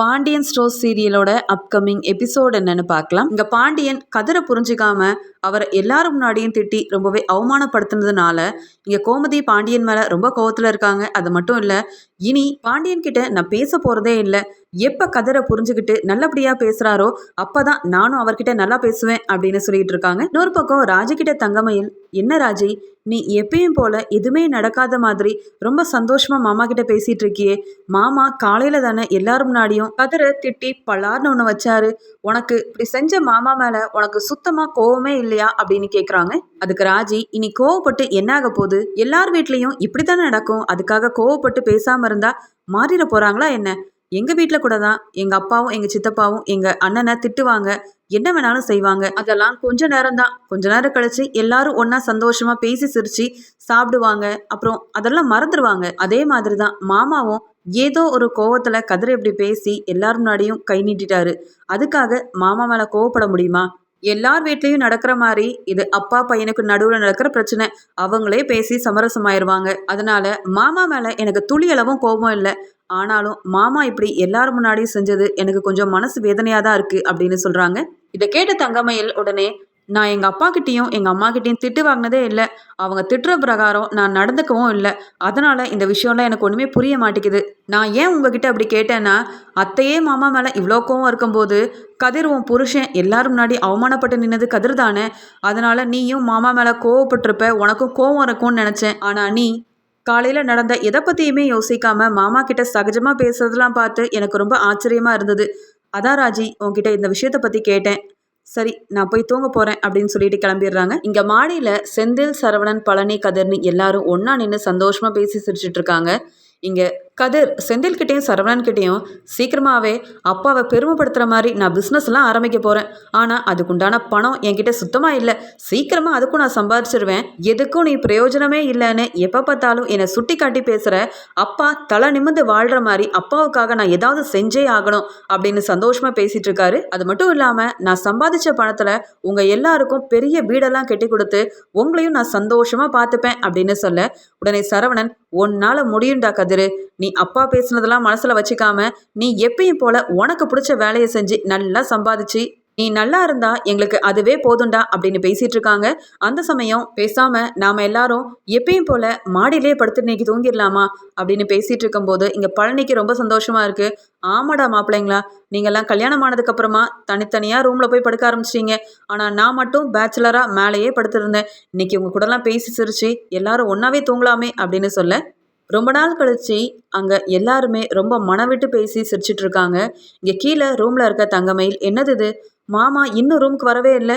Pandian store சீரியலோட upcoming episode என்னன்னு பார்க்கலாம். இங்க பாண்டியன் கதிரை புரிஞ்சுக்காம அவரை எல்லாரும் முன்னாடியும் திட்டி ரொம்பவே அவமானப்படுத்தினதுனால இங்க கோமதி பாண்டியன் மேல ரொம்ப கோவத்துல இருக்காங்க. அது மட்டும் இல்ல இனி பாண்டியன் கிட்ட நான் பேச போறதே இல்லை. எப்ப கதரை புரிஞ்சுக்கிட்டு நல்லபடியா பேசுறாரோ அப்பதான் நானும் அவர்கிட்ட நல்லா பேசுவேன் அப்படின்னு சொல்லிட்டு இருக்காங்க. இன்னொரு பக்கம் ராஜகிட்ட தங்கமையில் தங்கமயில் என்ன ராஜி நீ எப்பயும் போல எதுவுமே நடக்காத மாதிரி ரொம்ப சந்தோஷமா மாமா கிட்ட பேசிட்டு இருக்கியே. மாமா காலையில தானே எல்லாரும் முன்னாடியும் கதிரை திட்டி பலார்னு ஒன்று வச்சாரு. உனக்கு இப்படி செஞ்ச மாமா மேல உனக்கு சுத்தமா கோவமே இல்லையா? அப்படின்னு கேக்குறாங்க. அதுக்கு ராஜி இனி கோவப்பட்டு என்ன ஆக போகுது? எல்லார் வீட்லயும் இப்படித்தானே நடக்கும். அதுக்காக கோவப்பட்டு பேசாம இருந்தா மாறிட போறாங்களா என்ன? எங்க வீட்டில் கூட தான். எங்க அப்பாவும் எங்க சித்தப்பாவும் எங்க அண்ணனை திட்டுவாங்க. என்ன வேணாலும் செய்வாங்க. அதெல்லாம் கொஞ்ச நேரம் தான். கொஞ்ச நேரம் கழிச்சு எல்லாரும் ஒன்றா சந்தோஷமா பேசி சிரிச்சு சாப்பிடுவாங்க. அப்புறம் அதெல்லாம் மறந்துடுவாங்க அதே மாதிரி தான் மாமாவும் ஏதோ ஒரு கோவத்துல கதிரை இப்படி பேசி எல்லார் முன்னாடியும் கை நீட்டிட்டாரு. அதுக்காக மாமா மேல கோவப்பட முடியுமா? எல்லார் வீட்லயும் நடக்கிற மாதிரி இது அப்பா பையனுக்கு நடுவில் நடக்கிற பிரச்சனை. அவங்களே பேசி சமரசமாயிருவாங்க. அதனால மாமா மேல எனக்கு துளி அளவும் கோபம் இல்லை. ஆனாலும் மாமா இப்படி எல்லார் முன்னாடியும் செஞ்சது எனக்கு கொஞ்சம் மனசு வேதனையாக தான் இருக்குது அப்படின்னு சொல்கிறாங்க இதை கேட்ட தங்கமையில் உடனே நான் எங்கள் அப்பாக்கிட்டேயும் எங்கள் அம்மாக்கிட்டேயும் திட்டு வாங்கினதே இல்லை. அவங்க திட்டுற பிரகாரம் நான் நடந்துக்கவும் இல்லை. அதனால் இந்த விஷயம்லாம் எனக்கு ஒன்றுமே புரிய மாட்டேங்குது. நான் ஏன் உங்ககிட்ட அப்படி கேட்டேன்னா அத்தையே மாமா மேலே இவ்வளோ கோவம் இருக்கும்போது கதிர் உன் புருஷன் எல்லாரும் முன்னாடி அவமானப்பட்டு நின்னது கதிர் தானே? அதனால் நீயும் மாமா மேலே கோவப்பட்டிருப்ப உனக்கும் கோவம் இருக்கும்னு நினச்சேன். ஆனால் நீ காலையில் நடந்த எதை பற்றியுமே யோசிக்காம மாமா கிட்ட சகஜமாக பேசுறதெல்லாம் பார்த்து எனக்கு ரொம்ப ஆச்சரியமாக இருந்தது. அதான் ராஜி உன்கிட்ட இந்த விஷயத்தை பற்றி கேட்டேன். சரி நான் போய் தூங்க போகிறேன் அப்படின்னு சொல்லிட்டு கிளம்பிடுறாங்க. இங்கே மாடியில் செந்தில் சரவணன் பழனி கதிர்னு எல்லாரும் ஒன்றா நின்று சந்தோஷமாக பேசி சிரிச்சிட்டு இருக்காங்க. இங்கே கதிர் செந்தில்கிட்டையும் சரவணன்கிட்டையும் சீக்கிரமாகவே அப்பாவை பெருமைப்படுத்துகிற மாதிரி நான் பிஸ்னஸ்லாம் ஆரம்பிக்க போகிறேன் ஆனால் அதுக்குண்டான பணம் என்கிட்ட சுத்தமாக இல்லை. சீக்கிரமாக அதுக்கும் நான் சம்பாதிச்சிருவேன் எதுக்கும் நீ பிரயோஜனமே இல்லைன்னு எப்போ பார்த்தாலும் என்னை சுட்டி காட்டி பேசுகிற அப்பா தலை நிமிந்து வாழ்கிற மாதிரி அப்பாவுக்காக நான் ஏதாவது செஞ்சே ஆகணும் அப்படின்னு சந்தோஷமாக பேசிகிட்டு இருக்காரு அது மட்டும் இல்லாமல் நான் சம்பாதிச்ச பணத்தில் உங்கள் எல்லாருக்கும் பெரிய வீடெல்லாம் கட்டி கொடுத்து உங்களையும் நான் சந்தோஷமாக பார்த்துப்பேன் அப்படின்னு சொல்ல உடனே சரவணன் உன்னால் முடியும்டா கதிரு. நீ அப்பா பேசுனதெல்லாம் மனசில் வச்சுக்காம நீ எப்பயும் போல உனக்கு பிடிச்ச வேலையை செஞ்சு நல்லா சம்பாதிச்சு நீ நல்லா இருந்தா எங்களுக்கு அதுவே போதும்டா அப்படின்னு பேசிட்டு இருக்காங்க. அந்த சமயம் பேசாம நாம எல்லாரும் எப்பயும் போல மாடியிலே படுத்து இன்னைக்கு தூங்கிடலாமா? அப்படின்னு பேசிட்டு இருக்கும்போது இங்க பழனிக்கு ரொம்ப சந்தோஷமா இருக்கு. ஆமாடா மாப்பிள்ளைங்களா நீங்கள்லாம் கல்யாணம் ஆனதுக்கு அப்புறமா தனித்தனியா ரூம்ல போய் படுக்க ஆரம்பிச்சிட்டீங்க. ஆனா நான் மட்டும் பேச்சுலரா மேலேயே படுத்திருந்தேன். இன்னைக்கு உங்க கூடலாம் பேசி சிரிச்சு எல்லாரும் ஒன்னாவே தூங்கலாமே அப்படின்னு சொல்ல ரொம்ப நாள் கழிச்சு அங்கே எல்லாருமே ரொம்ப மனவிட்டு பேசி சிரிச்சிட்டு இருக்காங்க. இங்கே கீழே ரூமில் இருக்க தங்கமயில் என்னது இது? மாமா இன்னும் ரூமுக்கு வரவே இல்லை.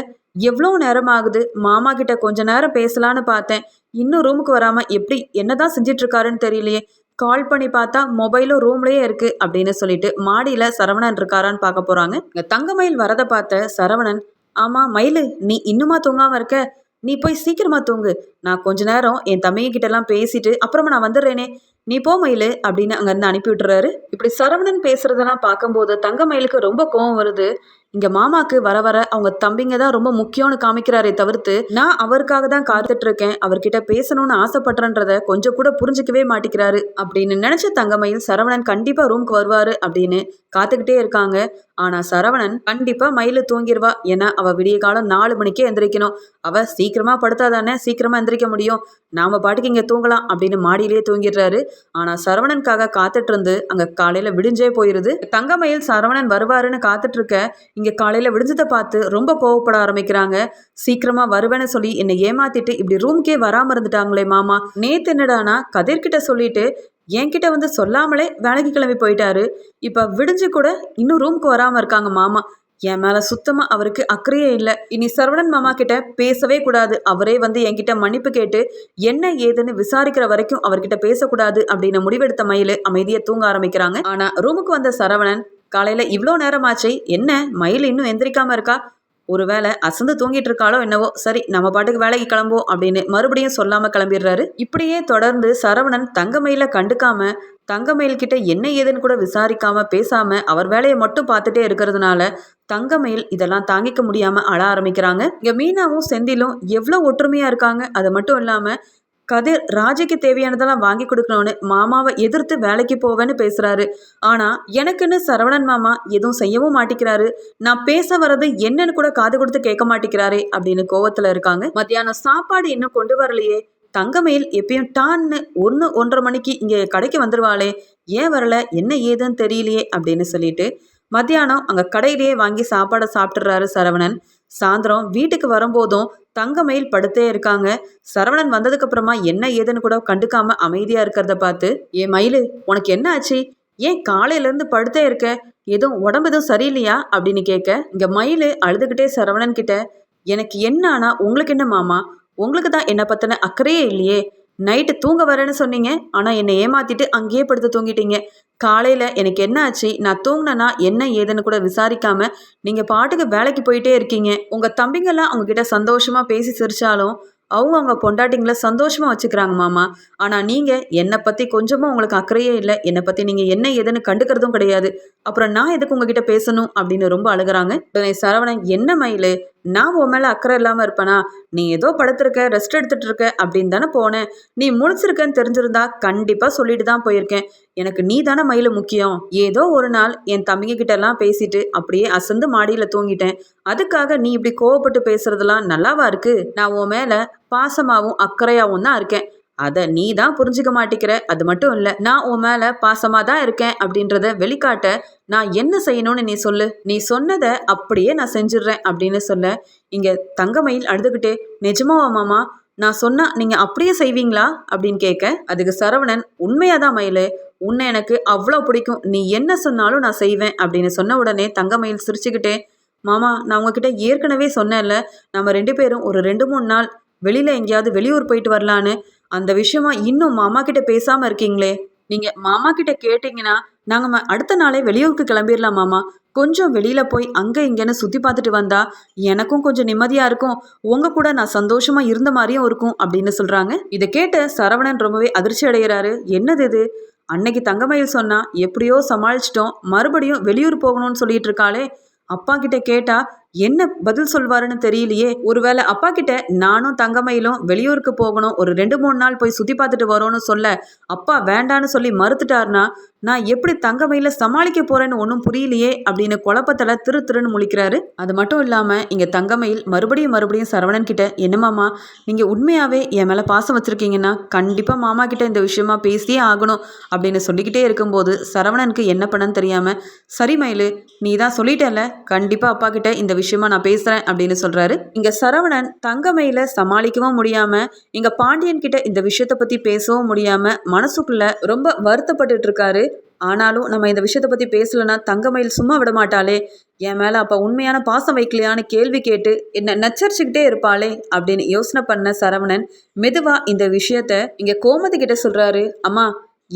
எவ்வளோ நேரம் ஆகுது? மாமா கிட்ட கொஞ்ச நேரம் பேசலான்னு பார்த்தேன். இன்னும் ரூமுக்கு வராமல் எப்படி என்னதான் செஞ்சிட்டு இருக்காருன்னு தெரியலையே. கால் பண்ணி பார்த்தா மொபைலும் ரூம்லயே இருக்கு அப்படின்னு சொல்லிட்டு மாடியில சரவணன் இருக்காரான்னு பார்க்க போறாங்க. இங்கே தங்கமயில் வரதை பார்த்த சரவணன் ஆமா மயிலு நீ இன்னுமா தூங்காம இருக்க? நீ போய் சீக்கிரமா தூங்கு. நான் கொஞ்ச நேரம் என் தம்பிகிட்ட எல்லாம் பேசிட்டு அப்புறமா நான் வந்துடுறேனே. நீ போ மயிலு அப்படின்னு அங்கேருந்து அனுப்பி விட்டுறாரு. இப்படி சரவணன் பேசுறதெல்லாம் பார்க்கும்போது தங்க மயிலுக்கு ரொம்ப கோவம் வருது. இங்க மாமாக்கு வர வர அவங்க தம்பிங்க தான் ரொம்ப முக்கியம்னு காமிக்கிறாரே தவிர்த்து நான் அவருக்காக தான் காத்துட்டு இருக்கேன். அவர்கிட்ட பேசணும்னு ஆசைப்படுறன்றத கொஞ்சம் கூட புரிஞ்சுக்கவே மாட்டேங்கிறாரு. அப்படின்னு நினைச்ச தங்கமயில் சரவணன் கண்டிப்பா ரூம்க்கு வருவாரு அப்படின்னு காத்துக்கிட்டே இருக்காங்க. ஆனா சரவணன் கண்டிப்பா மயில தூங்கிடுவா ஏன்னா அவ விடிய காலம் நாலு மணிக்கே எந்திரிக்கணும். அவ சீக்கிரமா படுத்தாதானே சீக்கிரமா எந்திரிக்க முடியும். நாம பாட்டுக்கு இங்க தூங்கலாம் அப்படின்னு மாடியிலேயே தூங்கிடுறாரு. ஆனா சரவணனுக்காக காத்துட்டு இருந்து அங்க காலையில விடிஞ்சே போயிருது. தங்கமயில் சரவணன் வருவாருன்னு காத்துட்டு இருக்க இங்கே காலையில் விடுஞ்சதை பார்த்து ரொம்ப கோவப்பட ஆரம்பிக்கிறாங்க. சீக்கிரமாக வருவேன்னு சொல்லி என்னை ஏமாத்திட்டு இப்படி ரூம்க்கே வராமல் இருந்துட்டாங்களே மாமா. நேத்து என்னடானா கதிர்கிட்ட சொல்லிட்டு என்கிட்ட வந்து சொல்லாமலே வேலைக்கு கிளம்பி போயிட்டாரு. இப்போ விடிஞ்சு கூட இன்னும் ரூம்க்கு வராமல் இருக்காங்க மாமா. என் மேலே சுத்தமாக அவருக்கு அக்கறையே இல்லை. இனி சரவணன் மாமா கிட்ட பேசவே கூடாது. அவரே வந்து என்கிட்ட மன்னிப்பு கேட்டு என்ன ஏதுன்னு விசாரிக்கிற வரைக்கும் அவர்கிட்ட பேசக்கூடாது அப்படின்னு முடிவெடுத்த மயிலு அமைதியை தூங்க ஆரம்பிக்கிறாங்க. ஆனால் ரூமுக்கு வந்த சரவணன் காலையில இவ்வளோ நேரமாச்சு? என்ன? மயில் இன்னும் எந்திரிக்காம இருக்கா? ஒருவேளை அசந்து தூங்கிட்டு இருக்காளோ என்னவோ? சரி நம்ம பாட்டுக்கு வேலைக்கு கிளம்புவோம் அப்படின்னு மறுபடியும் சொல்லாம கிளம்பிடுறாரு. இப்படியே தொடர்ந்து சரவணன் தங்கமயில கண்டுக்காம தங்கமயில் கிட்ட என்ன ஏதுன்னு கூட விசாரிக்காம பேசாம அவர் வேலையை மட்டும் பார்த்துட்டே இருக்கிறதுனால தங்கமயில் இதெல்லாம் தாங்கிக்க முடியாம அழ ஆரம்பிக்கிறாங்க. இங்க மீனாவும் செந்திலும் எவ்வளோ ஒற்றுமையா இருக்காங்க. அது மட்டும் இல்லாம கதிர் ராஜிக்கு தேவையானதெல்லாம் வாங்கி கொடுக்கணும்னு மாமாவை எதிர்த்து வேலைக்கு போவேன்னு பேசுறாரு. ஆனா எனக்குன்னு சரவணன் மாமா எதுவும் செய்யவும் மாட்டேங்கிறாரு நான் பேச வர்றது என்னன்னு கூட காது கொடுத்து கேட்க மாட்டேங்கிறாரே அப்படின்னு கோவத்துல இருக்காங்க. மத்தியானம் சாப்பாடு இன்னும் கொண்டு வரலையே. தங்கமயில் எப்பயும் டான்னு ஒன்று ஒன்றரை மணிக்கு இங்கே கடைக்கு வந்துடுவாளே ஏன் வரல? என்ன ஏதுன்னு தெரியலையே அப்படின்னு சொல்லிட்டு மத்தியானம் அங்கே கடையிலேயே வாங்கி சாப்பாடை சாப்பிட்றாரு சரவணன். சாயந்தரம் வீட்டுக்கு வரும்போதும் தங்கமயில் படுத்தே இருக்காங்க. சரவணன் வந்ததுக்கு அப்புறமா என்ன ஏதுன்னு கூட கண்டுக்காம அமைதியா இருக்கிறத பார்த்து ஏ மயிலு உனக்கு என்ன ஆச்சு? ஏன் காலையில இருந்து படுத்தே இருக்க? எதுவும் உடம்பு எதுவும் சரியில்லையா? அப்படின்னு கேட்க இங்க மயிலு அழுதுகிட்டே சரவணன் கிட்ட எனக்கு என்ன ஆனா உங்களுக்கு என்ன மாமா? உங்களுக்கு தான் என்னை பத்தின அக்கறையே இல்லையே. நைட்டு தூங்க வரேன்னு சொன்னீங்க ஆனால் என்னை ஏமாத்திட்டு அங்கேயே படுத்து தூங்கிட்டீங்க. காலையில் எனக்கு என்ன ஆச்சு? நான் தூங்கினேன்னா என்ன ஏதுன்னு கூட விசாரிக்காம நீங்கள் பாட்டுக்கு வேலைக்கு போயிட்டே இருக்கீங்க. உங்கள் தம்பிங்கெல்லாம் உங்ககிட்ட சந்தோஷமாக பேசி சிரிச்சாலும் அவங்க அவங்க பொண்டாட்டிங்களை சந்தோஷமாக வச்சுக்கிறாங்க மாமா. ஆனால் நீங்கள் என்னை பற்றி கொஞ்சமும் உங்களுக்கு அக்கறையே இல்லை. என்னை பற்றி நீங்கள் என்ன ஏதுன்னு கண்டுக்கிறதும் கிடையாது. அப்புறம் நான் எதுக்கு உங்ககிட்ட பேசணும் அப்படின்னு ரொம்ப அழுகிறாங்க. உடனே சரவணன் என்ன மயிலு நான் உன் மேலே அக்கறை இல்லாமல் இருப்பேனா? நீ ஏதோ படுத்திருக்க ரெஸ்ட் எடுத்துட்டு இருக்க அப்படின்னு தானே போனேன். நீ முழிச்சிருக்கேன்னு தெரிஞ்சிருந்தா கண்டிப்பாக சொல்லிட்டு தான் போயிருக்கேன். எனக்கு நீ தானே மயில் முக்கியம். ஏதோ ஒரு நாள் என் தம்பிங்க கிட்ட பேசிட்டு அப்படியே அசந்து மாடியில் தூங்கிட்டேன். அதுக்காக நீ இப்படி கோவப்பட்டு பேசுறதெல்லாம் நல்லாவா இருக்கு? நான் உன் மேலே பாசமாகவும் அக்கறையாகவும் தான் இருக்கேன். அதை நீ தான் புரிஞ்சுக்க மாட்டேங்கிற அது மட்டும் இல்லை நான் உன் மேலே பாசமாக தான் இருக்கேன் அப்படின்றத வெளிக்காட்ட நான் என்ன செய்யணும்னு நீ சொல்லு. நீ சொன்னதை அப்படியே நான் செஞ்சிடுறேன் அப்படின்னு சொல்ல இங்கே தங்கமயில் அழுதுகிட்டே நிஜமாவா மாமா நான் சொன்னா நீங்கள் அப்படியே செய்வீங்களா? அப்படின்னு கேட்க அதுக்கு சரவணன் உண்மையாதான் மயிலு உன்னை எனக்கு அவ்வளோ பிடிக்கும். நீ என்ன சொன்னாலும் நான் செய்வேன். அப்படின்னு சொன்ன உடனே தங்கமயில் சிரிச்சுக்கிட்டே மாமா நான் உங்ககிட்ட ஏற்கனவே சொன்னேன்ல நம்ம ரெண்டு பேரும் ஒரு ரெண்டு மூணு நாள் வெளியில் எங்கேயாவது வெளியூர் போயிட்டு வரலான்னு. அந்த விஷயமா இன்னும் மாமா கிட்ட பேசாமல் இருக்கீங்களே? நீங்கள் மாமா கிட்ட கேட்டிங்கன்னா நாங்கள் அடுத்த நாளே வெளியூருக்கு கிளம்பிடலாம் மாமா. கொஞ்சம் வெளியில் போய் அங்கே இங்கேன்னு சுற்றி பார்த்துட்டு வந்தா எனக்கும் கொஞ்சம் நிம்மதியாக இருக்கும். உங்கள் கூட நான் சந்தோஷமாக இருந்த மாதிரியும் இருக்கும் அப்படின்னு சொல்கிறாங்க இதை கேட்ட சரவணன் ரொம்பவே அதிர்ச்சி அடைகிறாரு. என்னது இது? அன்னைக்கு தங்கமயில் சொன்னா எப்படியோ சமாளிச்சிட்டோம். மறுபடியும் வெளியூர் போகணும்னு சொல்லிட்டு இருக்காளே. அப்பா கிட்ட கேட்டா என்ன பதில் சொல்வாருன்னு தெரியலையே. ஒருவேளை அப்பா கிட்ட நானும் தங்கமயிலும் வெளியூருக்கு போகணும் ஒரு ரெண்டு மூணு நாள் போய் சுத்தி பார்த்துட்டு வரோன்னு சொல்ல அப்பா வேண்டான்னு சொல்லி மறுத்துட்டாருனா நான் எப்படி தங்கமயில சமாளிக்க போறேன்னு ஒன்றும் புரியலையே அப்படின்னு குழப்பத்தில் திரு திருன்னு முழிக்கிறாரு. அது மட்டும் இல்லாமல் இங்கே தங்கமயில் மறுபடியும் மறுபடியும் சரவணன் கிட்ட என்ன மாமா நீங்கள் உண்மையாகவே என் மேலே பாசம் வச்சுருக்கீங்கன்னா கண்டிப்பாக மாமா கிட்ட இந்த விஷயமா பேசியே ஆகணும் அப்படின்னு சொல்லிக்கிட்டே இருக்கும்போது சரவணனுக்கு என்ன பண்ணன்னு தெரியாமல் சரி மயில் நீ தான் சொல்லிட்டேல கண்டிப்பாக அப்பா கிட்ட இந்த விஷயமா நான் பேசுகிறேன் அப்படின்னு சொல்கிறாரு இங்கே சரவணன் தங்கமயில சமாளிக்கவும் முடியாமல் இங்கே பாண்டியன் கிட்ட இந்த விஷயத்தை பற்றி பேசவும் முடியாமல் மனசுக்குள்ளே ரொம்ப வருத்தப்பட்டுட்டு இருக்காரு. ஆனாலும் நம்ம இந்த விஷயத்தை பற்றி பேசலன்னா தங்கமயில் சும்மா விட மாட்டாளே. என் மேலே அப்போ உண்மையான பாசம் வைக்கலையான்னு கேள்வி கேட்டு என்ன நச்சரிச்சுக்கிட்டே இருப்பாளே அப்படின்னு யோசனை பண்ண சரவணன் மெதுவாக இந்த விஷயத்த இங்கே கோமதி கிட்ட சொல்கிறாரு அம்மா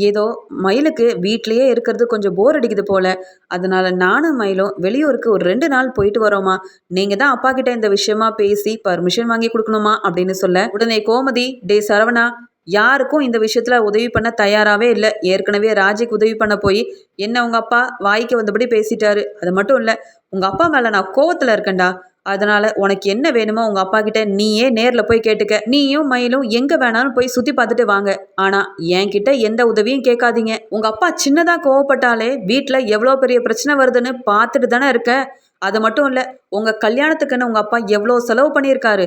ஏதோ மயிலுக்கு வீட்லேயே இருக்கிறது கொஞ்சம் போர் அடிக்குது போல. அதனால நானும் மயிலும் வெளியூருக்கு ஒரு ரெண்டு நாள் போயிட்டு வரோமா நீங்க தான் அப்பா கிட்ட இந்த விஷயமா பேசி பர்மிஷன் வாங்கி கொடுக்கணுமா அப்படின்னு சொல்ல உடனே கோமதி டே சரவணா யாருக்கும் இந்த விஷயத்தில் உதவி பண்ண தயாராகவே இல்லை. ஏற்கனவே ராஜிக்கு உதவி பண்ண போய் என்ன உங்கள் அப்பா வாய்க்கு வந்தபடி பேசிட்டாரு. அது மட்டும் இல்லை உங்கள் அப்பா மேலே நான் கோவத்தில் இருக்கேன்டா. அதனால உனக்கு என்ன வேணுமோ உங்க அப்பா கிட்ட நீயே நேர்ல போய் கேட்டுக்க. நீயும் மயிலும் எங்க வேணாலும் போய் சுத்தி பார்த்துட்டு வாங்க. ஆனா என்கிட்ட எந்த உதவியும் கேட்காதீங்க. உங்க அப்பா சின்னதா கோவப்பட்டாலே வீட்டுல எவ்வளோ பெரிய பிரச்சனை வருதுன்னு பார்த்துட்டு தானே இருக்க. அது மட்டும் இல்லை உங்கள் கல்யாணத்துக்குன்னு உங்கள் அப்பா எவ்வளோ செலவு பண்ணியிருக்காரு.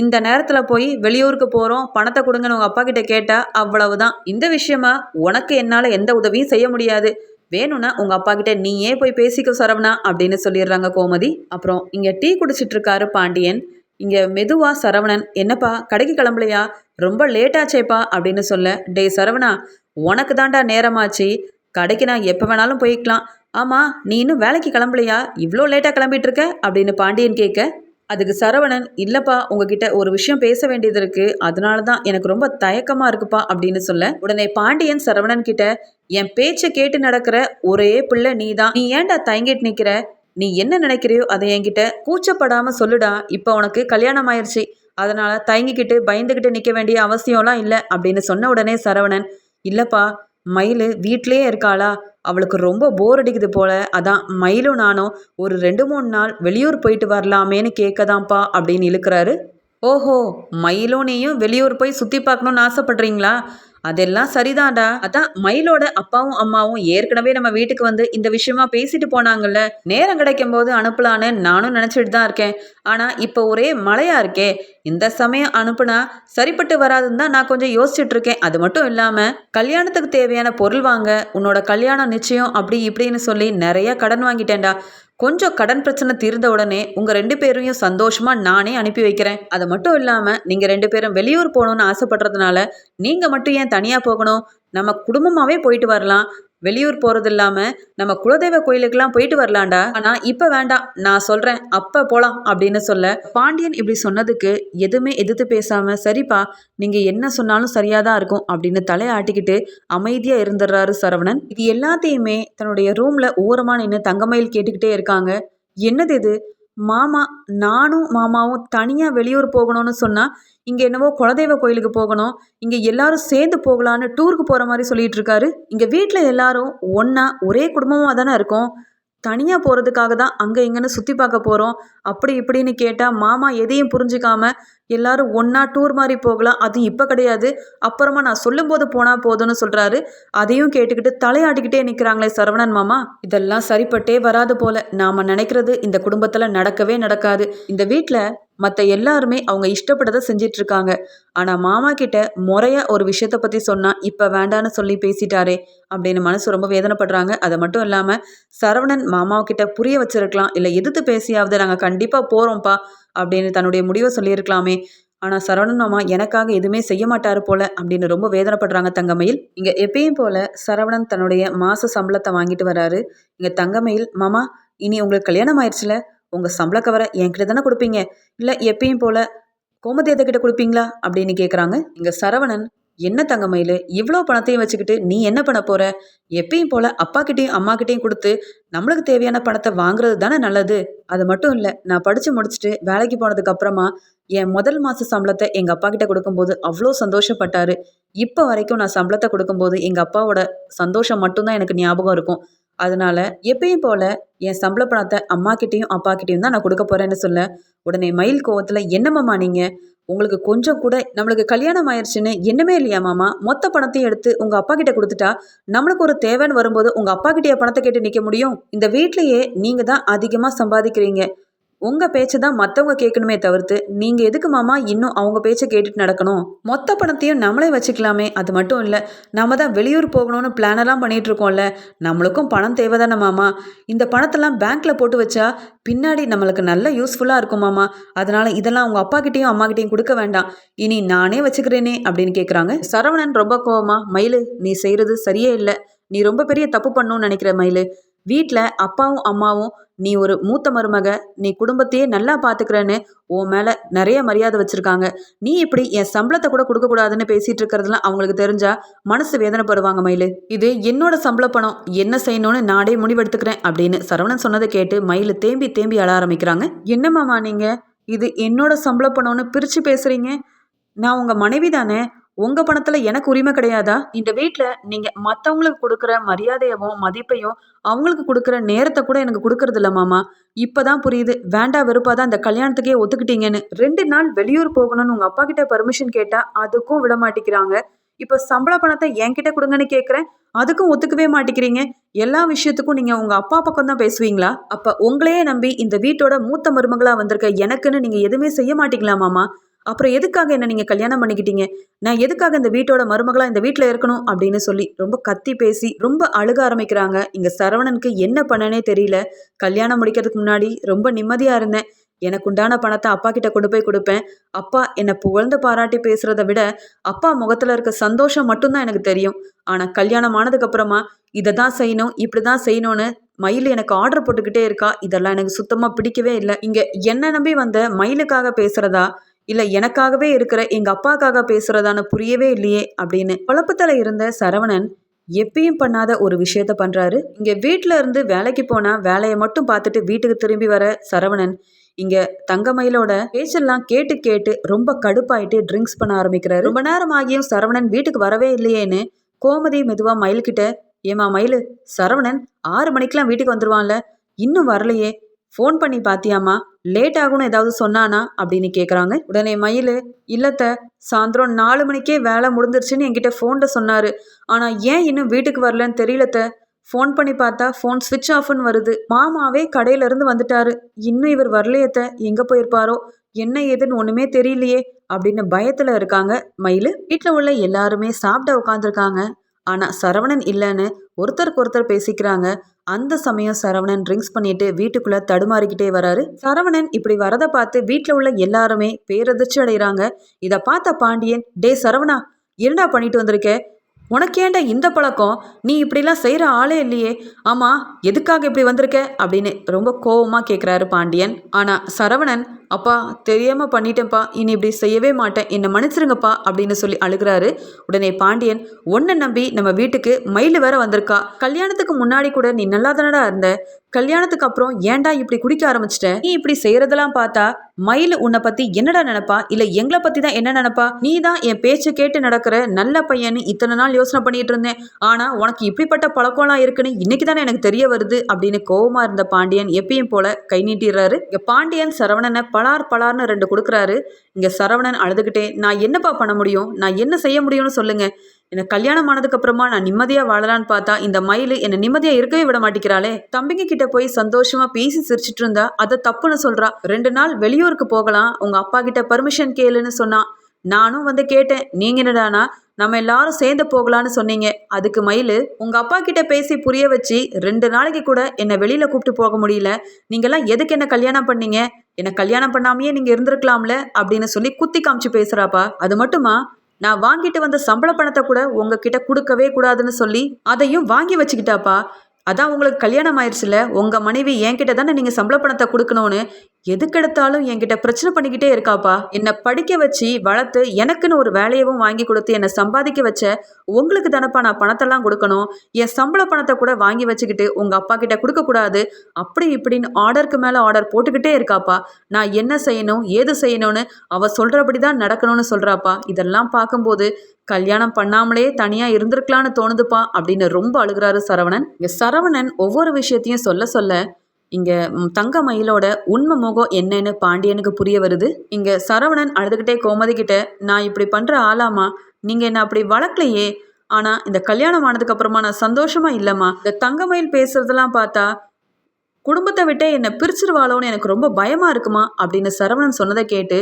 இந்த நேரத்தில் போய் வெளியூருக்கு போகிறோம் பணத்தை கொடுங்கன்னு உங்கள் அப்பா கிட்ட கேட்டால் அவ்வளவுதான். இந்த விஷயமா உனக்கு என்னால் எந்த உதவியும் செய்ய முடியாது. வேணும்னா உங்கள் அப்பா கிட்ட நீயே போய் பேசிக்க சரவணா அப்படின்னு சொல்லிடுறாங்க கோமதி. அப்புறம் இங்கே டீ குடிச்சிட்டு இருக்காரு பாண்டியன். இங்கே மெதுவா சரவணன் என்னப்பா கடைக்கு கிளம்பலையா? ரொம்ப லேட்டாச்சேப்பா அப்படின்னு சொல்ல டே சரவணா உனக்கு தாண்டா நேரமாச்சு. கடைக்கு நான் எப்போ வேணாலும் போய்க்கலாம். ஆமாம் நீ இன்னும் வேலைக்கு கிளம்பலையா? இவ்வளோ லேட்டாக கிளம்பிட்டு இருக்க? அப்படின்னு பாண்டியன் கேட்க அதுக்கு சரவணன் இல்லைப்பா உங்ககிட்ட ஒரு விஷயம் பேச வேண்டியது இருக்கு. அதனால தான் எனக்கு ரொம்ப தயக்கமாக இருக்குப்பா அப்படின்னு சொல்ல உடனே பாண்டியன் சரவணன் கிட்ட என் பேச்சை கேட்டு நடக்கிற ஒரே பிள்ளை நீ தான் நீ ஏன்டா தயங்கிட்டு நிற்கிற நீ என்ன நினைக்கிறியோ அதை என்கிட்ட கூச்சப்படாமல் சொல்லுடா. இப்போ உனக்கு கல்யாணம் ஆயிடுச்சு அதனால தயங்கிக்கிட்டு பயந்துக்கிட்டு நிற்க வேண்டிய அவசியம்லாம் இல்லை அப்படின்னு சொன்ன உடனே சரவணன் இல்லைப்பா மயில் வீட்லேயே இருக்காளா? அவளுக்கு ரொம்ப போர் அடிக்குது போல. அதான் மயிலும் நானும் ஒரு ரெண்டு மூணு நாள் வெளியூர் போயிட்டு வரலாமேன்னு கேட்கதான்ப்பா அப்படின்னு இழுக்கிறாரு ஓஹோ மயிலும் நீயும் வெளியூர் போய் சுற்றி பார்க்கணுன்னு ஆசைப்படுறீங்களா? அதெல்லாம் சரிதான்டா. அதான் மயிலோட அப்பாவும் அம்மாவும் ஏற்கனவே நம்ம வீட்டுக்கு வந்து இந்த விஷயமா பேசிட்டு போனாங்கல்ல. நேரம் கிடைக்கும் போது அனுப்பலான்னு நானும் நினச்சிட்டு தான் இருக்கேன். ஆனால் இப்போ ஒரே மழையா இருக்கே. இந்த சமயம் அனுப்புனா சரிப்பட்டு வராதுன்னு தான் நான் கொஞ்சம் யோசிச்சுட்டு இருக்கேன். அது மட்டும் இல்லாமல் கல்யாணத்துக்கு தேவையான பொருள் வாங்க. உன்னோட கல்யாணம் நிச்சயம் அப்படி இப்படின்னு சொல்லி நிறைய கடன் வாங்கிட்டேன்டா. கொஞ்சம் கடன் பிரச்சனை தீர்ந்த உடனே உங்கள் ரெண்டு பேரையும் சந்தோஷமாக நானே அனுப்பி வைக்கிறேன். அது மட்டும் இல்லாமல் நீங்கள் ரெண்டு பேரும் வெளியூர் போகணுன்னு ஆசைப்படுறதுனால நீங்கள் மட்டும் ஏன் தனியாக போகணும்? நம்ம குடும்பமாகவே போயிட்டு வரலாம். வெளியூர் போகிறது இல்லாமல் நம்ம குலதெய்வ கோயிலுக்கெல்லாம் போயிட்டு வரலாம்டா. ஆனால் இப்போ வேண்டாம். நான் சொல்கிறேன் அப்போ போகலாம் அப்படின்னு சொல்ல பாண்டியன் இப்படி சொன்னதுக்கு எதுவுமே எதிர்த்து பேசாமல் சரிப்பா நீங்கள் என்ன சொன்னாலும் சரியாக தான் இருக்கும் அப்படின்னு தலையாட்டிக்கிட்டு அமைதியாக இருந்துடுறாரு சரவணன். இது எல்லாத்தையுமே தன்னுடைய ரூமில் ஓரமாக நின்று தங்கமயில் கேட்டுக்கிட்டே இருக்காங்க. என்னது இது? மாமா நானும் மாமாவும் தனியாக வெளியூர் போகணும்னு சொன்னால் இங்கே என்னவோ குலதெய்வ கோயிலுக்கு போகணும். இங்கே எல்லாரும் சேர்ந்து போகலான்னு டூருக்கு போகிற மாதிரி சொல்லிட்டு இருக்காரு இங்கே வீட்டில் எல்லாரும் ஒன்றா ஒரே குடும்பமாக தானே இருக்கும். தனியாக போகிறதுக்காக தான் அங்கே இங்கேன்னு சுற்றி பார்க்க போகிறோம் அப்படி இப்படின்னு கேட்டால் மாமா எதையும் புரிஞ்சுக்காம எல்லாரும் ஒன்றா டூர் மாதிரி போகலாம். அது இப்போ கிடையாது. அப்புறமா நான் சொல்லும்போது போனால் போதும்னு சொல்கிறாரு அதையும் கேட்டுக்கிட்டு தலையாட்டிக்கிட்டே நிற்கிறாங்களே சரவணன் மாமா. இதெல்லாம் சரிப்பட்டே வராது போல. நாம் நினைக்கிறது இந்த குடும்பத்தில் நடக்கவே நடக்காது. இந்த வீட்டில் மற்ற எல்லாருமே அவங்க இஷ்டப்பட்டதை செஞ்சிட்டு இருக்காங்க ஆனால் மாமா கிட்ட முறையாக ஒரு விஷயத்த பற்றி சொன்னால் இப்போ வேண்டான்னு சொல்லி பேசிட்டாரே அப்படின்னு மனசு ரொம்ப வேதனைப்படுறாங்க. அதை மட்டும் இல்லாமல் சரவணன் மாமாவுக்கிட்ட புரிய வச்சிருக்கலாம் இல்லை எதிர்த்து பேசியாவது நாங்கள் கண்டிப்பாக போகிறோம்ப்பா அப்படின்னு தன்னுடைய முடிவை சொல்லியிருக்கலாமே. ஆனால் சரவணன் மாமா எனக்காக எதுவுமே செய்ய மாட்டாரு போல அப்படின்னு ரொம்ப வேதனைப்படுறாங்க தங்கமயில். இங்கே எப்பயும் போல சரவணன் தன்னுடைய மாத சம்பளத்தை வாங்கிட்டு வராரு. இங்கே தங்கமயில் மாமா இனி உங்களுக்கு கல்யாணம் ஆயிடுச்சுல? உங்கள் சம்பள கவரை என்கிட்ட தானே கொடுப்பீங்க? இல்லை எப்பயும் போல் கோமதேத கிட்ட கொடுப்பீங்களா? அப்படின்னு கேட்குறாங்க இங்கே சரவணன் என்ன தங்கமயில்? இவ்வளோ பணத்தையும் வச்சுக்கிட்டு நீ என்ன பண்ண போற? எப்பயும் போல அப்பா அம்மாக்கிட்டேயும் அம்மா கொடுத்து நம்மளுக்கு தேவையான பணத்தை வாங்குறது தானே நல்லது. அது மட்டும் இல்லை நான் படித்து முடிச்சுட்டு வேலைக்கு போனதுக்கு அப்புறமா என் முதல் மாத சம்பளத்தை எங்கள் அப்பா கிட்ட கொடுக்கும்போது அவ்வளோ சந்தோஷப்பட்டாரு. இப்போ வரைக்கும் நான் சம்பளத்தை கொடுக்கும்போது எங்கள் அப்பாவோட சந்தோஷம் மட்டும்தான் எனக்கு ஞாபகம் இருக்கும். அதனால எப்பயும் போல என் சம்பள பணத்தை அம்மா கிட்டேயும் அப்பா தான் நான் கொடுக்க போறேன்னு சொல்ல உடனே மயில் கோவத்தில் என்னம்மாம்மா நீங்க? உங்களுக்கு கொஞ்சம் கூட நம்மளுக்கு கல்யாணம் ஆயிடுச்சுன்னு என்னமே இல்லையா மாமா? மொத்த பணத்தையும் எடுத்து உங்க அப்பா கிட்ட கொடுத்துட்டா நம்மளுக்கு ஒரு தேவைன்னு வரும்போது உங்க அப்பா கிட்டே பணத்தை கேட்டு நிற்க முடியும்? இந்த வீட்லயே நீங்க தான் அதிகமாக சம்பாதிக்கிறீங்க. உங்கள் பேச்சை தான் மற்றவங்க கேட்கணுமே தவிர்த்து நீங்கள் எதுக்கு மாமா இன்னும் அவங்க பேச்சை கேட்டுட்டு நடக்கணும்? மொத்த பணத்தையும் நம்மளே வச்சுக்கலாமே அது மட்டும் இல்லை நம்ம தான் வெளியூர் போகணும்னு பிளானெல்லாம் பண்ணிகிட்டு இருக்கோம்ல நம்மளுக்கும் பணம் தேவை தானே மாமா? இந்த பணத்தெல்லாம் பேங்க்கில் போட்டு வச்சா பின்னாடி நம்மளுக்கு நல்ல யூஸ்ஃபுல்லாக இருக்கும் மாமா. அதனால் இதெல்லாம் அவங்க அப்பா அம்மாக்கிட்டேயும் அம்மா கொடுக்க வேண்டாம். இனி நானே வச்சுக்கிறேனே அப்படின்னு கேட்குறாங்க சரவணன் ரொம்ப கோவமா மயிலு நீ செய்கிறது சரியே இல்லை. நீ ரொம்ப பெரிய தப்பு பண்ணணும்னு நினைக்கிற மயிலு. வீட்டில் அப்பாவும் அம்மாவும் நீ ஒரு மூத்த மருமக நீ குடும்பத்தையே நல்லா பார்த்துக்கிறேன்னு உன் மேலே நிறைய மரியாதை வச்சுருக்காங்க. நீ இப்படி என் சம்பளத்தை கூட கொடுக்கக்கூடாதுன்னு பேசிகிட்டு இருக்கிறதுலாம் அவங்களுக்கு தெரிஞ்சால் மனசு வேதனைப்படுவாங்க மயில். இது என்னோட சம்பள பணம் என்ன செய்யணும்னு நாடே முடிவெடுத்துக்கிறேன் அப்படின்னு சரவணன் சொன்னதை கேட்டு மயில் தேம்பி தேம்பி அழ ஆரம்பிக்கிறாங்க. என்னம்மாமா நீங்கள் இது என்னோட சம்பள பணம்னு பிரித்து பேசுகிறீங்க நான் உங்கள் மனைவி தானே உங்கள் பணத்தில் எனக்கு உரிமை கிடையாதா? இந்த வீட்டில் நீங்கள் மற்றவங்களுக்கு கொடுக்குற மரியாதையவும் மதிப்பையும் அவங்களுக்கு கொடுக்குற நேரத்தை கூட எனக்கு கொடுக்கறது இல்லை மாமா. இப்போதான் புரியுது. வேண்டா வெறுப்பாக தான் இந்த கல்யாணத்துக்கே ஒத்துக்கிட்டீங்கன்னு. ரெண்டு நாள் வெளியூர் போகணும்னு உங்கள் அப்பா கிட்ட பர்மிஷன் கேட்டால் அதுக்கும் விட மாட்டேங்கிறாங்க இப்போ சம்பள பணத்தை என்கிட்ட கொடுங்கன்னு கேட்குறேன் அதுக்கும் ஒத்துக்கவே மாட்டேங்கிறீங்க எல்லா விஷயத்துக்கும் நீங்கள் உங்கள் அப்பா பக்கம் தான் பேசுவீங்களா? அப்போ உங்களையே நம்பி இந்த வீட்டோட மூத்த மருமகளாக வந்திருக்க எனக்குன்னு நீங்கள் எதுவுமே செய்ய மாட்டீங்களா மாமா? அப்புறம் எதுக்காக என்ன நீங்கள் கல்யாணம் பண்ணிக்கிட்டீங்க? நான் எதுக்காக இந்த வீட்டோட மருமகளாக இந்த வீட்டில் இருக்கணும்? அப்படின்னு சொல்லி ரொம்ப கத்தி பேசி ரொம்ப அழுக ஆரம்பிக்கிறாங்க. இங்கே சரவணனுக்கு என்ன பண்ணனே தெரியல. கல்யாணம் முடிக்கிறதுக்கு முன்னாடி ரொம்ப நிம்மதியாக இருந்தேன். எனக்கு உண்டான பணத்தை அப்பா கிட்ட கொண்டு போய் கொடுப்பேன். அப்பா என்னை புகழ்ந்து பாராட்டி பேசுகிறத விட அப்பா முகத்தில் இருக்க சந்தோஷம் மட்டும்தான் எனக்கு தெரியும். ஆனால் கல்யாணம் ஆனதுக்கப்புறமா இதை தான் செய்யணும் இப்படி தான் செய்யணும்னு மயில் எனக்கு ஆர்டர் போட்டுக்கிட்டே இருக்கா. இதெல்லாம் எனக்கு சுத்தமாக பிடிக்கவே இல்லை. இங்கே என்ன நம்பி வந்த மயிலுக்காக பேசுகிறதா இல்லை எனக்காகவே இருக்கிற எங்கள் அப்பாக்காக பேசுகிறதான புரியவே இல்லையே அப்படின்னு குழப்பத்தில் இருந்த சரவணன் எப்பயும் பண்ணாத ஒரு விஷயத்த பண்ணுறாரு இங்கே வீட்டில் இருந்து வேலைக்கு போனால் வேலையை மட்டும் பார்த்துட்டு வீட்டுக்கு திரும்பி வர சரவணன் இங்கே தங்கமயிலோட பேச்செல்லாம் கேட்டு கேட்டு ரொம்ப கடுப்பாயிட்டு ட்ரிங்க்ஸ் பண்ண ஆரம்பிக்கிறாரு. ரொம்ப நேரம் ஆகியும் சரவணன் வீட்டுக்கு வரவே இல்லையேன்னு கோமதி மெதுவாக மயில்கிட்ட ஏமா மயில் சரவணன் ஆறு மணிக்கெலாம் வீட்டுக்கு வந்துடுவான்ல இன்னும் வரலையே ஃபோன் பண்ணி பாத்தியாமா லேட் ஆகும்னு ஏதாவது சொன்னானா? அப்படின்னு கேட்குறாங்க உடனே மயில் இல்லத்த சாயந்தரம் நாலு மணிக்கே வேலை முடிஞ்சிருச்சுன்னு என்கிட்ட ஃபோனில் சொன்னார். ஆனால் ஏன் இன்னும் வீட்டுக்கு வரலன்னு தெரியலத்த ஃபோன் பண்ணி பார்த்தா ஃபோன் ஸ்விட்ச் ஆஃப்னு வருது. மாமாவே கடையிலேருந்து வந்துட்டாரு. இன்னும் இவர் வரலையத்த எங்கே போயிருப்பாரோ? என்ன ஏதுன்னு ஒன்றுமே தெரியலையே. அப்படின்னு பயத்தில் இருக்காங்க மயில். வீட்டில் உள்ள எல்லாருமே சாப்பிட உட்காந்துருக்காங்க ஆனால் சரவணன் இல்லைன்னு ஒருத்தருக்கு ஒருத்தர் பேசிக்கிறாங்க. அந்த சமயம் சரவணன் ட்ரிங்க்ஸ் பண்ணிட்டு வீட்டுக்குள்ள தடுமாறிக்கிட்டே வராரு. சரவணன் இப்படி வரதை பார்த்து வீட்டில் உள்ள எல்லாருமே பேரதிர்ச்சி அடைகிறாங்க. இதை பார்த்த பாண்டியன் டே சரவணா என்னடா பண்ணிட்டு வந்திருக்க? உனக்கு இந்த பழக்கம்? நீ இப்படிலாம் செய்கிற ஆளே இல்லையே. ஆமாம் எதுக்காக இப்படி வந்திருக்க? அப்படின்னு ரொம்ப கோவமாக கேட்குறாரு பாண்டியன். ஆனால் சரவணன் அப்பா தெரியாமல் பண்ணிட்டேன்ப்பா. இனி இப்படி செய்யவே மாட்டேன். என்னை மன்னிச்சிருங்கப்பா அப்படின்னு சொல்லி அழுகிறாரு. உடனே பாண்டியன் ஒன்னை நம்பி நம்ம வீட்டுக்கு மயில் வேற வந்திருக்கா. கல்யாணத்துக்கு முன்னாடி கூட நீ நல்லா தானடா இருந்த? கல்யாணத்துக்கு அப்புறம் ஏன்டா இப்படி குடிக்க ஆரம்பிச்சிட்ட? நீ இப்படி செய்யறதெல்லாம் பார்த்தா மயில் உன்னை பத்தி என்னடா நினைப்பா? இல்ல எங்களை பத்தி தான் என்ன நினைப்பா? நீ தான் என் பேச்சு கேட்டு நடக்கிற நல்ல பையன்னு இத்தனை நாள் யோசனை பண்ணிட்டு இருந்தேன். ஆனா உனக்கு இப்படிப்பட்ட பழக்கம்லாம் இருக்குன்னு இன்னைக்கு தானே எனக்கு தெரிய வருது அப்படின்னு கோபமா இருந்த பாண்டியன் எப்பயும் போல கை நீட்டிடுறாரு. பாண்டியன் சரவணனை பலார் பலார்னு ரெண்டு கொடுக்குறாரு. இங்கே சரவணன் அழுதுகிட்டே நான் என்னப்பா பண்ண முடியும்? நான் என்ன செய்ய முடியும்னு சொல்லுங்க. எனக்கு கல்யாணம் ஆனதுக்கப்புறமா நான் நிம்மதியாக வாழலான்னு பார்த்தா இந்த மயில் என்னை நிம்மதியாக இருக்கவே விட மாட்டேங்கிறாளே. தம்பிங்க கிட்ட போய் சந்தோஷமா பேசி சிரிச்சிட்டு இருந்தா அதை தப்புன்னு சொல்றா. ரெண்டு நாள் வெளியூருக்கு போகலாம். உங்க அப்பா கிட்ட பர்மிஷன் கேளுன்னு சொன்னா நானும் வந்து கேட்டேன் நீங்க என்னடானா நம்ம எல்லாரும் சேர்ந்து போகலான்னு சொன்னீங்க. அதுக்கு மயில் உங்க அப்பா கிட்ட பேசி புரிய வச்சு ரெண்டு நாளைக்கு கூட என்னை வெளியில கூப்பிட்டு போக முடியல. நீங்கெல்லாம் எதுக்கு என்ன கல்யாணம் பண்ணீங்க? என்னை கல்யாணம் பண்ணாமையே நீங்க இருந்திருக்கலாம்ல? அப்படின்னு சொல்லி குத்தி காமிச்சு பேசுறாப்பா. அது மட்டுமா? நான் வாங்கிட்டு வந்த சம்பள பணத்தை கூட உங்ககிட்ட கொடுக்கவே கூடாதுன்னு சொல்லி அதையும் வாங்கி வச்சுக்கிட்டாப்பா. அதான் உங்களுக்கு கல்யாணம் ஆயிடுச்சுல உங்க மனைவி என்கிட்ட தானே நீங்க சம்பள பணத்தை கொடுக்கணும்னு. எதுக்கெடுத்தாலும் என்கிட்ட பிரச்சனை பண்ணிக்கிட்டே இருக்காப்பா. என்னை படிக்க வச்சு வளர்த்து எனக்குன்னு ஒரு வேலையவும் வாங்கி கொடுத்து என்னை சம்பாதிக்க வச்ச உங்களுக்கு தானப்பா நான் பணத்தெல்லாம் கொடுக்கணும். என் சம்பள பணத்தை கூட வாங்கி வச்சுக்கிட்டு உங்க அப்பா கிட்ட கொடுக்கக்கூடாது அப்படி இப்படின்னு ஆர்டருக்கு மேலே ஆர்டர் போட்டுக்கிட்டே இருக்காப்பா. நான் என்ன செய்யணும் ஏது செய்யணும்னு அவ சொல்கிறபடி தான் நடக்கணும்னு சொல்றாப்பா. இதெல்லாம் பார்க்கும்போது கல்யாணம் பண்ணாமலே தனியா இருந்திருக்கலான்னு தோணுதுப்பா அப்படின்னு ரொம்ப அழுகிறாரு சரவணன். இங்க சரவணன் ஒவ்வொரு விஷயத்தையும் சொல்ல சொல்ல இங்க தங்க மயிலோட உண்மை முகம் என்னன்னு பாண்டியனுக்கு புரிய வருது. இங்க சரவணன் அழுதுகிட்டே கோமதி கிட்ட நான் இப்படி பண்ற ஆளாமா நீங்க என்ன அப்படி வளர்க்கலையே? ஆனா இந்த கல்யாணம் ஆனதுக்கு அப்புறமா நான் சந்தோஷமா இல்லம்மா. இந்த தங்கமயில் பேசுறதெல்லாம் பார்த்தா குடும்பத்தை விட்டே என்னை பிரிச்சிருவாளோன்னு எனக்கு ரொம்ப பயமா இருக்குமா? அப்படின்னு சரவணன் சொன்னதை கேட்டு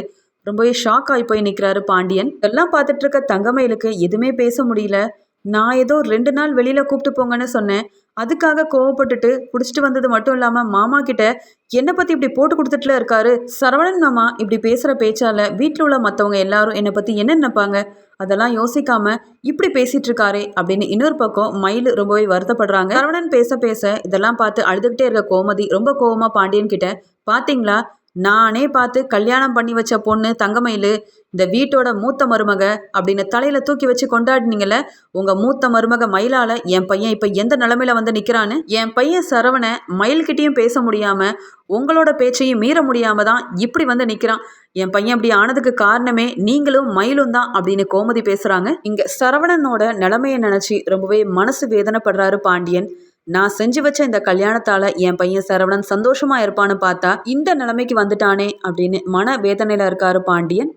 ரொம்பவே ஷாக் ஆகி போய் நிற்கிறாரு பாண்டியன். இதெல்லாம் பார்த்துட்டு இருக்க தங்கமயிலுக்கு எதுவுமே பேச முடியல. நான் ஏதோ ரெண்டு நாள் வெளியில கூப்பிட்டு போங்கன்னு சொன்னேன். அதுக்காக கோவப்பட்டுட்டு குடிச்சிட்டு வந்தது மட்டும் இல்லாம மாமா கிட்ட என்னை பத்தி இப்படி போட்டு கொடுத்துட்டுல இருக்காரு? சரவணன் மாமா இப்படி பேசுற பேச்சால வீட்டில் உள்ள மற்றவங்க எல்லாரும் என்னை பத்தி என்ன நினைப்பாங்க? அதெல்லாம் யோசிக்காம இப்படி பேசிட்டு இருக்காரே அப்படின்னு இன்னொரு பக்கம் மயில் ரொம்பவே வருத்தப்படுறாங்க. சரவணன் பேச பேச இதெல்லாம் பார்த்து அழுதுகிட்டே இருக்க கோமதி ரொம்ப கோவமா பாண்டியன் கிட்ட பாத்தீங்களா? நானே பார்த்து கல்யாணம் பண்ணி வச்ச பொண்ணு தங்கமயிலு இந்த வீட்டோட மூத்த மருமக அப்படின்னு தலையில தூக்கி வச்சு கொண்டாடினீங்கல்ல உங்க மூத்த மருமக மயிலால என் பையன் இப்ப எந்த நிலைமையில வந்து நிக்கிறான்னு? என் பையன் சரவண மயில்கிட்டயும் பேச முடியாம உங்களோட பேச்சையும் மீற முடியாம தான் இப்படி வந்து நிக்கிறான். என் பையன் அப்படி ஆனதுக்கு காரணமே நீங்களும் மயிலும் தான் அப்படின்னு கோமதி பேசுறாங்க. இங்க சரவணனோட நிலைமையை நினைச்சு ரொம்பவே மனசு வேதனைப்படுறாரு பாண்டியன். நான் செஞ்சு வச்ச இந்த கல்யாணத்தால என் பையன் சரவணன் சந்தோஷமா இருப்பான்னு பார்த்தா இந்த நிலைமைக்கு வந்துட்டானே அப்படின்னு மன வேதனையில இருக்காரு பாண்டியன்.